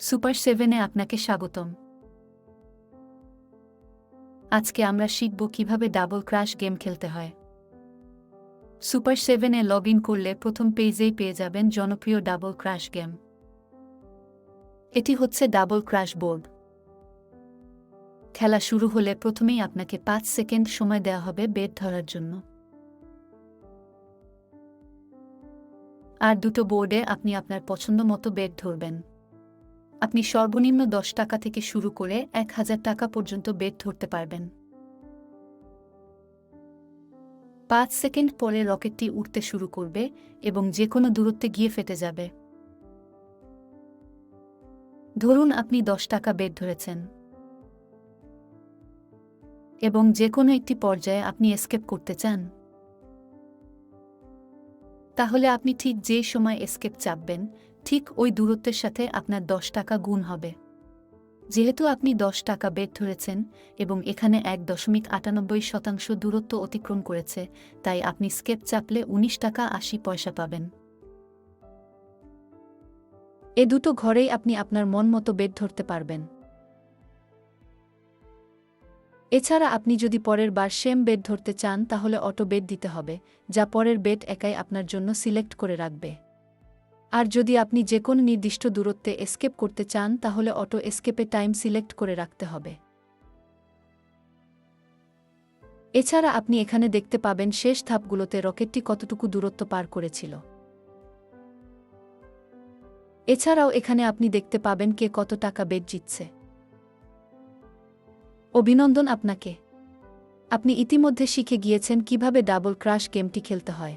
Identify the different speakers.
Speaker 1: Super সেভেনে আপনাকে স্বাগতম। আজকে আমরা শিখব কীভাবে ডাবল ক্রাশ গেম খেলতে হয়। সুপার সেভেনে লগ ইন করলে প্রথম পেজেই পেয়ে যাবেন জনপ্রিয় ডাবল ক্রাশ গেম। এটি হচ্ছে ডাবল ক্রাশ বোর্ড। খেলা শুরু হলে প্রথমেই আপনাকে পাঁচ সেকেন্ড সময় দেওয়া হবে বেড ধরার জন্য। আর দুটো বোর্ডে আপনি আপনার পছন্দ মতো বেড ধরবেন। আপনি সর্বনিম্ন দশ টাকা থেকে শুরু করে এক হাজার টাকা পর্যন্ত বেড ধরতে পারবেন। পাঁচ সেকেন্ড পরে রকেটটি উঠতে শুরু করবে এবং যে কোনো দূরত্বে গিয়ে ফেটে যাবে। ধরুন আপনি দশ টাকা বেড ধরেছেন। এবং যে কোনো একটি পর্যায়ে আপনি এসকেপ করতে চান। তাহলে আপনি ঠিক যে সময় এসকেপ চাপবেন ঠিক ওই দূরত্বের সাথে আপনার দশ টাকা গুণ হবে। যেহেতু আপনি দশ টাকা বেড ধরেছেন এবং এখানে এক দশমিক আটানব্বই শতাংশ দূরত্ব অতিক্রম করেছে, তাই আপনি স্কেপ চাপলে উনিশ টাকা আশি পয়সা পাবেন। এ দুটো ঘরেই আপনি আপনার মন মতো বেড ধরতে পারবেন। এছাড়া আপনি যদি পরের বার সেম বেড ধরতে চান, তাহলে অটো বেড দিতে হবে, যা পরের বেড একাই আপনার জন্য সিলেক্ট করে রাখবে। আর যদি আপনি যে কোনো নির্দিষ্ট দূরত্বে এসকেপ করতে চান, তাহলে অটো এসকেপে টাইম সিলেক্ট করে রাখতে হবে। এছাড়া আপনি এখানে দেখতে পাবেন শেষ ধাপগুলোতে রকেটটি কতটুকু দূরত্ব পার করেছিল। এছাড়াও এখানে আপনি দেখতে পাবেন কে কত টাকা বেড জিতছে। অভিনন্দন আপনাকে। আপনি ইতিমধ্যে শিখে গিয়েছেন কীভাবে ডাবল ক্রাশ গেমটি খেলতে হয়।